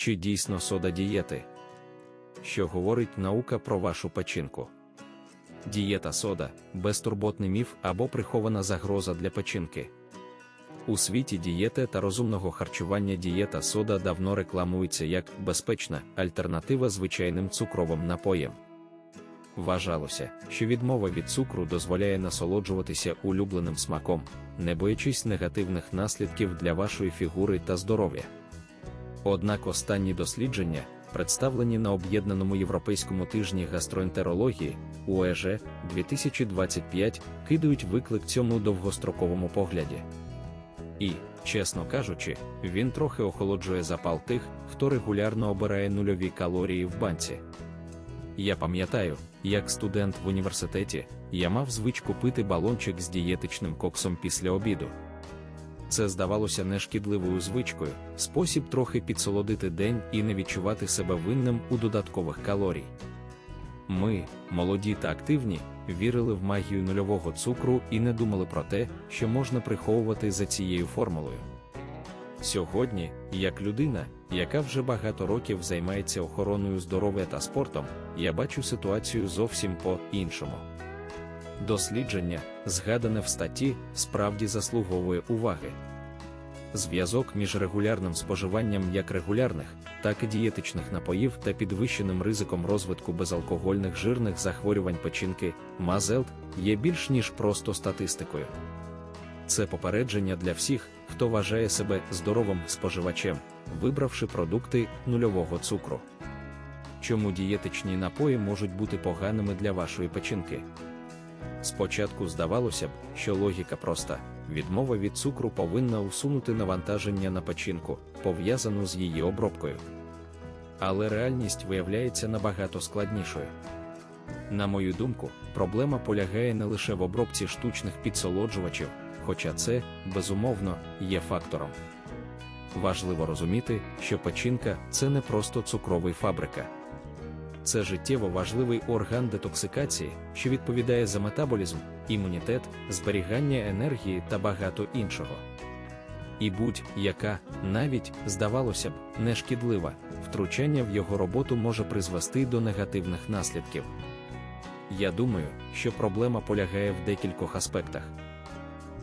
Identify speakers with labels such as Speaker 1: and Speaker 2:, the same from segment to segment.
Speaker 1: чи дійсно сода дієти? Що говорить наука про вашу печінку? Дієта сода безтурботний міф або прихована загроза для печінки. У світі дієти та розумного харчування дієта сода давно рекламується як безпечна альтернатива звичайним цукровим напоям. Вважалося, що відмова від цукру дозволяє насолоджуватися улюбленим смаком, не боячись негативних наслідків для вашої фігури та здоров'я. Однак останні дослідження, представлені на об'єднаному європейському тижні гастроентерології УЕЖ 2025, кидають виклик цьому довгостроковому погляді. І, чесно кажучи, він трохи охолоджує запал тих, хто регулярно обирає нульові калорії в банці. Я пам'ятаю, як студент в університеті, я мав звичку пити балончик з дієтичним коксом після обіду. Це здавалося нешкідливою звичкою, спосіб трохи підсолодити день і не відчувати себе винним у додаткових калорій. Ми, молоді та активні, вірили в магію нульового цукру і не думали про те, що можна приховувати за цією формулою. Сьогодні, як людина, яка вже багато років займається охороною здоров'я та спортом, я бачу ситуацію зовсім по-іншому. Дослідження, згадане в статті, справді заслуговує уваги. Зв'язок між регулярним споживанням як регулярних, так і дієтичних напоїв та підвищеним ризиком розвитку безалкогольних жирних захворювань печінки, мазелт, є більш ніж просто статистикою. Це попередження для всіх, хто вважає себе здоровим споживачем, вибравши продукти нульового цукру. Чому дієтичні напої можуть бути поганими для вашої печінки? Спочатку здавалося б, що логіка проста: відмова від цукру повинна усунути навантаження на печінку, пов'язану з її обробкою. Але реальність виявляється набагато складнішою. На мою думку, проблема полягає не лише в обробці штучних підсолоджувачів, хоча це, безумовно, є фактором. Важливо розуміти, що печінка це не просто цукровий фабрика. Це життєво важливий орган детоксикації, що відповідає за метаболізм, імунітет, зберігання енергії та багато іншого. І будь-яка, навіть, здавалося б, нешкідлива, втручання в його роботу може призвести до негативних наслідків. Я думаю, що проблема полягає в декількох аспектах.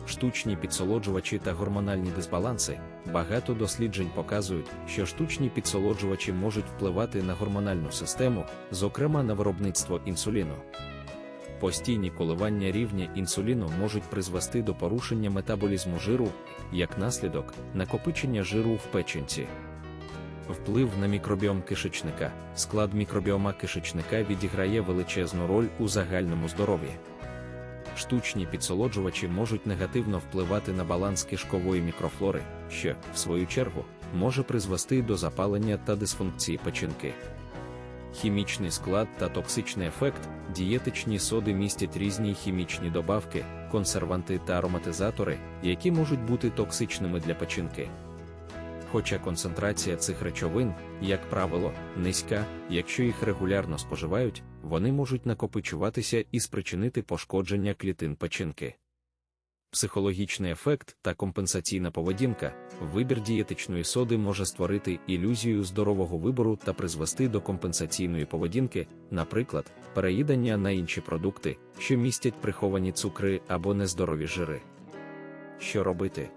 Speaker 1: Штучні підсолоджувачі та гормональні дисбаланси. Багато досліджень показують, що штучні підсолоджувачі можуть впливати на гормональну систему, зокрема на виробництво інсуліну. Постійні коливання рівня інсуліну можуть призвести до порушення метаболізму жиру, як наслідок, накопичення жиру в печінці. Вплив на мікробіом кишечника. Склад мікробіома кишечника відіграє величезну роль у загальному здоров'ї штучні підсолоджувачі можуть негативно впливати на баланс кишкової мікрофлори, що, в свою чергу, може призвести до запалення та дисфункції печінки. Хімічний склад та токсичний ефект, дієтичні соди містять різні хімічні добавки, консерванти та ароматизатори, які можуть бути токсичними для печінки. Хоча концентрація цих речовин, як правило, низька, якщо їх регулярно споживають, вони можуть накопичуватися і спричинити пошкодження клітин печінки. Психологічний ефект та компенсаційна поведінка, вибір дієтичної соди може створити ілюзію здорового вибору та призвести до компенсаційної поведінки, наприклад, переїдання на інші продукти, що містять приховані цукри або нездорові жири. Що робити?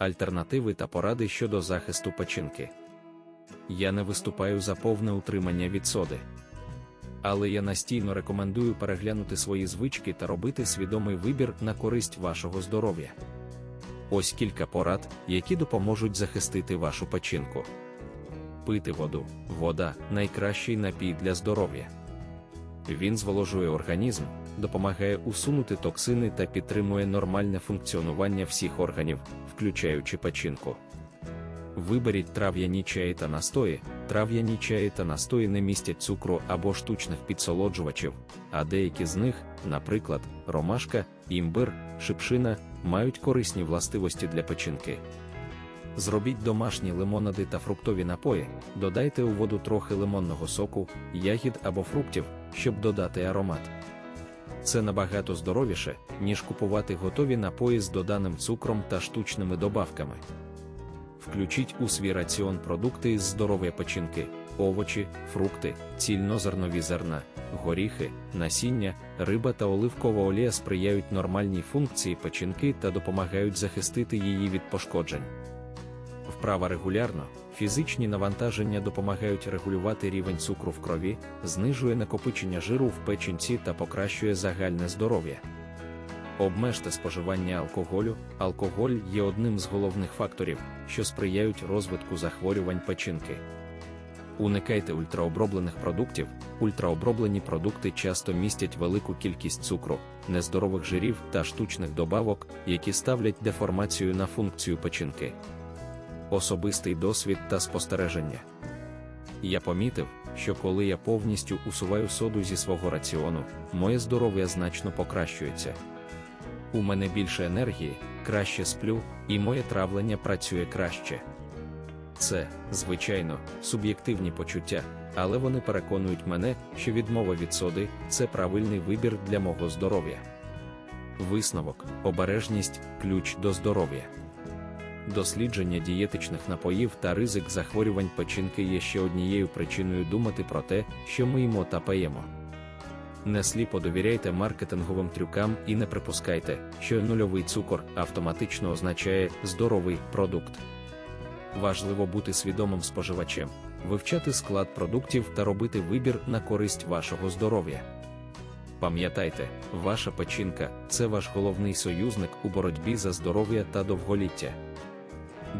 Speaker 1: Альтернативи та поради щодо захисту печінки. Я не виступаю за повне утримання від соди. Але я настійно рекомендую переглянути свої звички та робити свідомий вибір на користь вашого здоров'я. Ось кілька порад, які допоможуть захистити вашу печінку. Пити воду. Вода найкращий напій для здоров'я. Він зволожує організм, допомагає усунути токсини та підтримує нормальне функціонування всіх органів, включаючи печінку. Виберіть трав'яні чаї та настої. Трав'яні чаї та настої не містять цукру або штучних підсолоджувачів, а деякі з них, наприклад, ромашка, імбир, шипшина, мають корисні властивості для печінки. Зробіть домашні лимонади та фруктові напої, додайте у воду трохи лимонного соку, ягід або фруктів, щоб додати аромат. Це набагато здоровіше, ніж купувати готові напої з доданим цукром та штучними добавками. включіть у свій раціон продукти з здорової печінки, овочі, фрукти, цільнозернові зерна, горіхи, насіння, риба та оливкова олія сприяють нормальній функції печінки та допомагають захистити її від пошкоджень. Вправа регулярно, фізичні навантаження допомагають регулювати рівень цукру в крові, знижує накопичення жиру в печінці та покращує загальне здоров'я. Обмежте споживання алкоголю. Алкоголь є одним з головних факторів, що сприяють розвитку захворювань печінки. Уникайте ультраоброблених продуктів. Ультраоброблені продукти часто містять велику кількість цукру, нездорових жирів та штучних добавок, які ставлять деформацію на функцію печінки. Особистий досвід та спостереження. Я помітив, що коли я повністю усуваю соду зі свого раціону, моє здоров'я значно покращується. У мене більше енергії, краще сплю, і моє травлення працює краще. Це, звичайно, суб'єктивні почуття, але вони переконують мене, що відмова від соди це правильний вибір для мого здоров'я. Висновок, обережність ключ до здоров'я. Дослідження дієтичних напоїв та ризик захворювань печінки є ще однією причиною думати про те, що ми їмо та паємо. Не сліпо довіряйте маркетинговим трюкам і не припускайте, що нульовий цукор автоматично означає здоровий продукт. Важливо бути свідомим споживачем, вивчати склад продуктів та робити вибір на користь вашого здоров'я. Пам'ятайте, ваша печінка це ваш головний союзник у боротьбі за здоров'я та довголіття.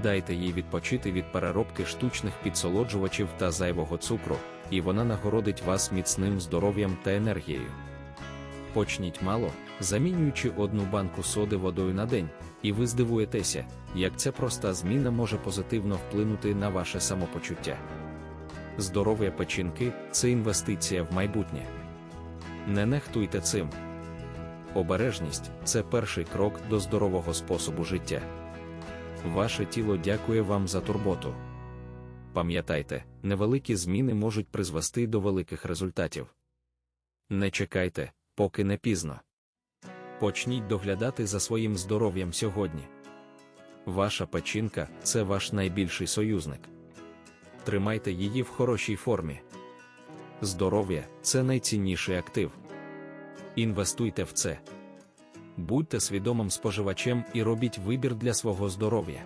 Speaker 1: Дайте їй відпочити від переробки штучних підсолоджувачів та зайвого цукру, і вона нагородить вас міцним здоров'ям та енергією. Почніть мало, замінюючи одну банку соди водою на день, і ви здивуєтеся, як ця проста зміна може позитивно вплинути на ваше самопочуття. Здоров'я печінки це інвестиція в майбутнє. Не нехтуйте цим. Обережність це перший крок до здорового способу життя. Ваше тіло дякує вам за турботу. Пам'ятайте, невеликі зміни можуть призвести до великих результатів. Не чекайте, поки не пізно. Почніть доглядати за своїм здоров'ям сьогодні. Ваша печінка це ваш найбільший союзник. Тримайте її в хорошій формі. Здоров'я це найцінніший актив. Інвестуйте в це. Будьте свідомим споживачем і робіть вибір для свого здоров'я.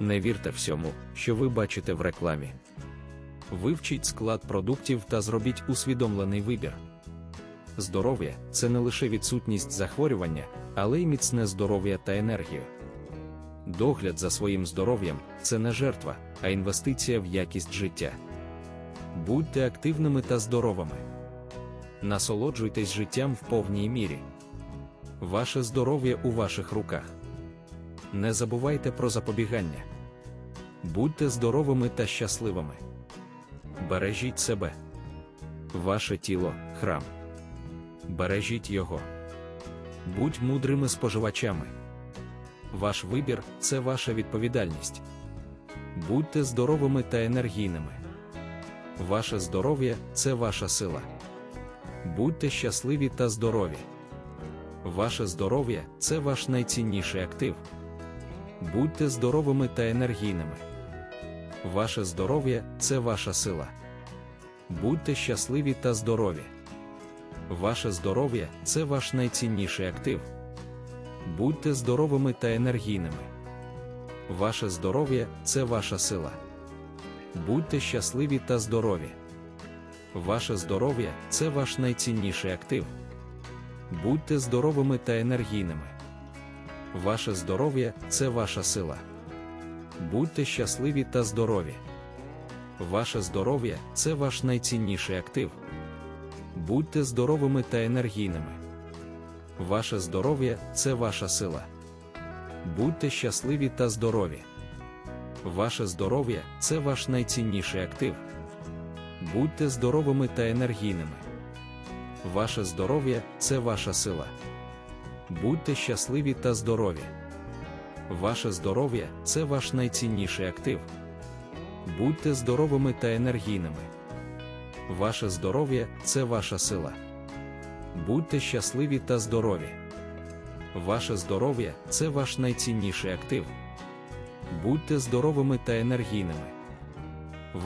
Speaker 1: Не вірте всьому, що ви бачите в рекламі. Вивчіть склад продуктів та зробіть усвідомлений вибір. Здоров'я це не лише відсутність захворювання, але й міцне здоров'я та енергію. Догляд за своїм здоров'ям це не жертва, а інвестиція в якість життя. Будьте активними та здоровими. Насолоджуйтесь життям в повній мірі. Ваше здоров'я у ваших руках. Не забувайте про запобігання. Будьте здоровими та щасливими. Бережіть себе. Ваше тіло храм. Бережіть його. Будь мудрими споживачами. Ваш вибір це ваша відповідальність. Будьте здоровими та енергійними. Ваше здоров'я це ваша сила. Будьте щасливі та здорові. Ваше здоров'я це ваш найцінніший актив. Будьте здоровими та енергійними. Ваше здоров'я це ваша сила. Будьте щасливі та здорові. Ваше здоров'я це ваш найцінніший актив. Будьте здоровими та енергійними. Ваше здоров'я це ваша сила. Будьте щасливі та здорові. Ваше здоров'я це ваш найцінніший актив. Будьте здоровими та енергійними. Ваше здоров'я це ваша сила. Будьте щасливі та здорові. Ваше здоров'я це ваш найцінніший актив. Будьте здоровими та енергійними. Ваше здоров'я це ваша сила. Будьте щасливі та здорові. Ваше здоров'я це ваш найцінніший актив. Будьте здоровими та енергійними. Ваше здоров'я це ваша сила. Будьте щасливі та здорові. Ваше здоров'я це ваш найцінніший актив. Будьте здоровими та енергійними. Ваше здоров'я це ваша сила. Будьте щасливі та здорові. Ваше здоров'я це ваш найцінніший актив. Будьте здоровими та енергійними.